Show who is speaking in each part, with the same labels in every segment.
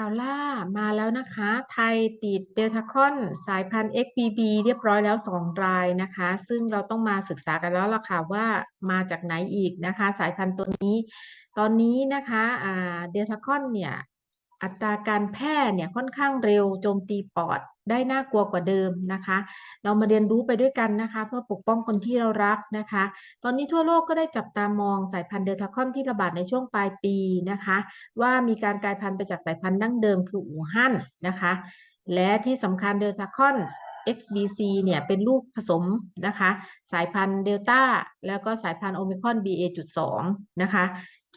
Speaker 1: ข่าวล่ามาแล้วนะคะ ไทยติดเดลทาคอนสายพันธุ์ XBB เรียบร้อยแล้ว 2 รายนะคะ ซึ่งเราต้องมาศึกษากันแล้วล่ะค่ะว่ามาจากไหนอีกนะคะ สายพันธุ์ตัวนี้ ตอนนี้นะคะเดลทาคอนเนี่ย อัตราการแพร่เนี่ยค่อนข้างเร็วโจมตีปอด ได้น่ากลัวกว่าเดิมนะคะ เรามาเรียนรู้ไปด้วยกันนะคะ เพื่อปกป้องคนที่เรารักนะคะ ตอนนี้ทั่วโลกก็ได้จับตามองสายพันธุ์เดลทาคอนที่ระบาดในช่วงปลายปีนะคะ ว่ามีการกลายพันธุ์ไปจากสายพันธุ์ดั้งเดิมคืออู่ฮั่นนะคะ และที่สำคัญเดลทาคอน XBC เนี่ยเป็นลูกผสมนะคะ สายพันธุ์เดลต้าแล้วก็สายพันธุ์โอมิคอน BA.2 นะคะ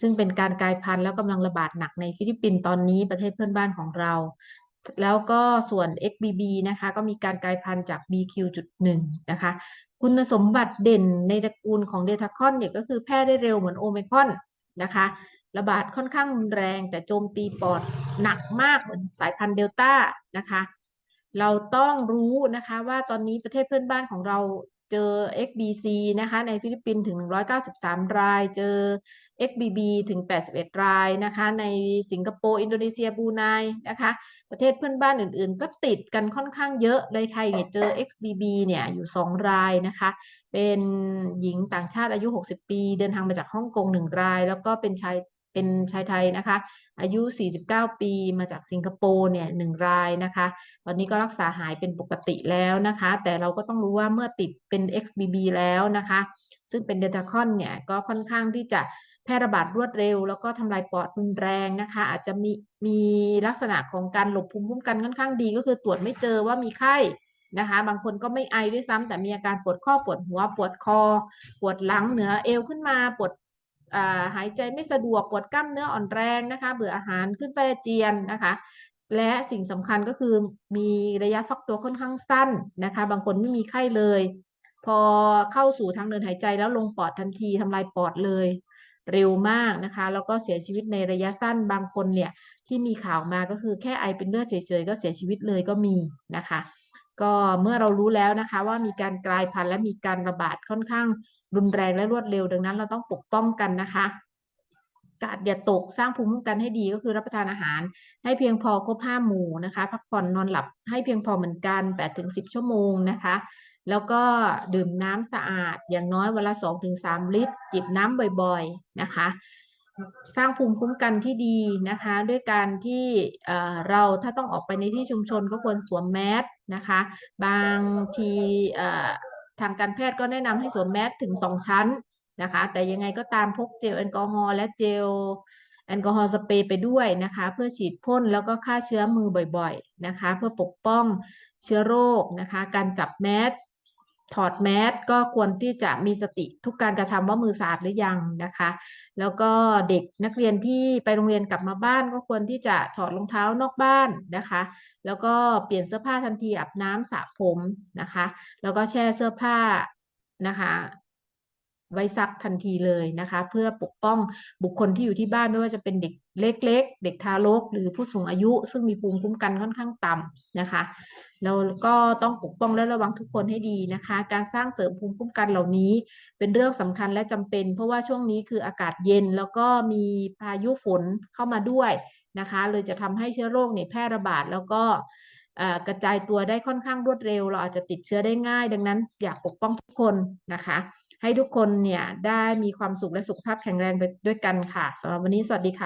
Speaker 1: ซึ่งเป็นการกลายพันธุ์แล้วกำลังระบาดหนักในฟิลิปปินส์ตอนนี้ประเทศเพื่อนบ้านของเรา แล้วก็ส่วน XBB นะคะ ก็มีการกลายพันธุ์จาก BQ.1 นะคะ คุณสมบัติเด่นในตระกูลของเดลทาคอนเนี่ยก็คือแพร่ได้เร็วเหมือนโอเมกอนนะคะ ระบาดค่อนข้างแรงแต่โจมตีปอดหนักมากเหมือนสายพันธุ์เดลต้านะคะ เราต้องรู้นะคะว่าตอนนี้ประเทศเพื่อนบ้านของเรา เจอ XBC นะคะในฟิลิปปินส์ถึง 193 ราย เจอ XBB ถึง 81 รายนะคะในสิงคโปร์อินโดนีเซียบูไนนะคะประเทศเพื่อนบ้านอื่นๆ ก็ติดกันค่อนข้างเยอะในไทยเนี่ยเจอ XBB เนี่ยอยู่ 2 รายนะคะเป็นหญิงต่างชาติอายุ 60 ปี เดินทางมาจากฮ่องกง 1 ราย แล้วก็เป็นชาย เป็นชายไทยนะคะ อายุ 49 ปีมาจากสิงคโปร์เนี่ยหนึ่งรายนะคะ ตอนนี้ก็รักษาหายเป็นปกติแล้วนะคะ แต่เราก็ต้องรู้ว่าเมื่อติดเป็น XBB แล้วนะคะ ซึ่งเป็นเดลตาคอนเนี่ยก็ค่อนข้างที่จะแพร่ระบาดรวดเร็ว แล้วก็ทำลายปอดรุนแรงนะคะ อาจจะมีมีลักษณะของการหลบภูมิคุ้มกันค่อนข้างดี ก็คือตรวจไม่เจอว่ามีไข้นะคะ บางคนก็ไม่ไอด้วยซ้ำแต่มีอาการปวดข้อปวดหัวปวดคอ ปวดหลังเหนือเอวขึ้นมาปวด หายใจไม่สะดวกปวดกล้ามเนื้ออ่อนแรงนะคะ เบื่ออาหารขึ้นไส้เจียนนะคะ และสิ่งสำคัญก็คือมีระยะฟักตัวค่อนข้างสั้นนะคะ บางคนไม่มีไข้เลย พอเข้าสู่ทางเดินหายใจแล้วลงปอดทันทีทำลายปอดเลยเร็วมากนะคะ แล้วก็เสียชีวิตในระยะสั้นบางคนเนี่ยที่มีข่าวมาก็คือแค่ไอเป็นเลือดเฉยๆก็เสียชีวิตเลยก็มีนะคะ ก็เมื่อเรารู้แล้วนะคะว่ามีการกลายพันธุ์และมีการระบาดค่อนข้าง รุนแรงและรวดเร็ว ดังนั้นเราต้องปกป้องกันนะคะกาดอย่าตกสร้างภูมิคุ้มกันให้ดีก็คือรับประทานอาหาร ให้เพียงพอครบห้าหมู่นะคะ พักผ่อนนอนหลับให้เพียงพอเหมือนกัน8-10ชั่วโมงนะคะ แล้วก็ดื่มน้ำสะอาด อย่างน้อยวันละ 2-3 ลิตร จิบน้ำบ่อยๆนะคะ สร้างภูมิคุ้มกันที่ดีนะคะ ด้วยการที่เราถ้าต้องออกไปในที่ชุมชนก็ควรสวมแมสนะคะ บางที ทางการแพทย์ก็แนะนำให้สวมแมสถึง 2 ชั้นนะคะ แต่ยังไงก็ตามพกเจลแอลกอฮอล์และเจลแอลกอฮอล์สเปรย์ไปด้วยนะคะ เพื่อฉีดพ่นแล้วก็ฆ่าเชื้อมือบ่อยๆนะคะ เพื่อปกป้องเชื้อโรคนะคะ การจับแมส ถอดแมสก็ควรที่จะมีสติทุกการกระทำว่ามือสะอาดหรือยังนะคะ แล้วก็เด็กนักเรียนที่ไปโรงเรียนกลับมาบ้านก็ควรที่จะถอดรองเท้านอกบ้านนะคะ แล้วก็เปลี่ยนเสื้อผ้าทันทีอาบน้ำสระผมนะคะ แล้วก็แช่เสื้อผ้านะคะไว้ซักทันทีเลยนะคะ เพื่อปกป้องบุคคลที่อยู่ที่บ้านไม่ว่าจะเป็นเด็กเล็ก ๆ เด็กทารกหรือผู้สูงอายุ ซึ่งมีภูมิคุ้มกันค่อนข้างต่ำนะคะ เราก็ต้องปกป้องและระวังทุกคนให้ดีนะคะ การสร้างเสริมภูมิคุ้มกันเหล่านี้ เป็นเรื่องสำคัญและจำเป็น เพราะว่าช่วงนี้คืออากาศเย็น แล้วก็มีพายุฝนเข้ามาด้วยนะคะ เลยจะทำให้เชื้อโรคเนี่ยแพร่ระบาดแล้วก็กระจายตัวได้ค่อนข้างรวดเร็ว เราอาจจะติดเชื้อได้ง่าย ดังนั้นอยากปกป้องทุกคนนะคะ ให้ทุกคนเนี่ยได้มีความสุขและสุขภาพแข็งแรงไปด้วยกันค่ะสำหรับวันนี้สวัสดีค่ะ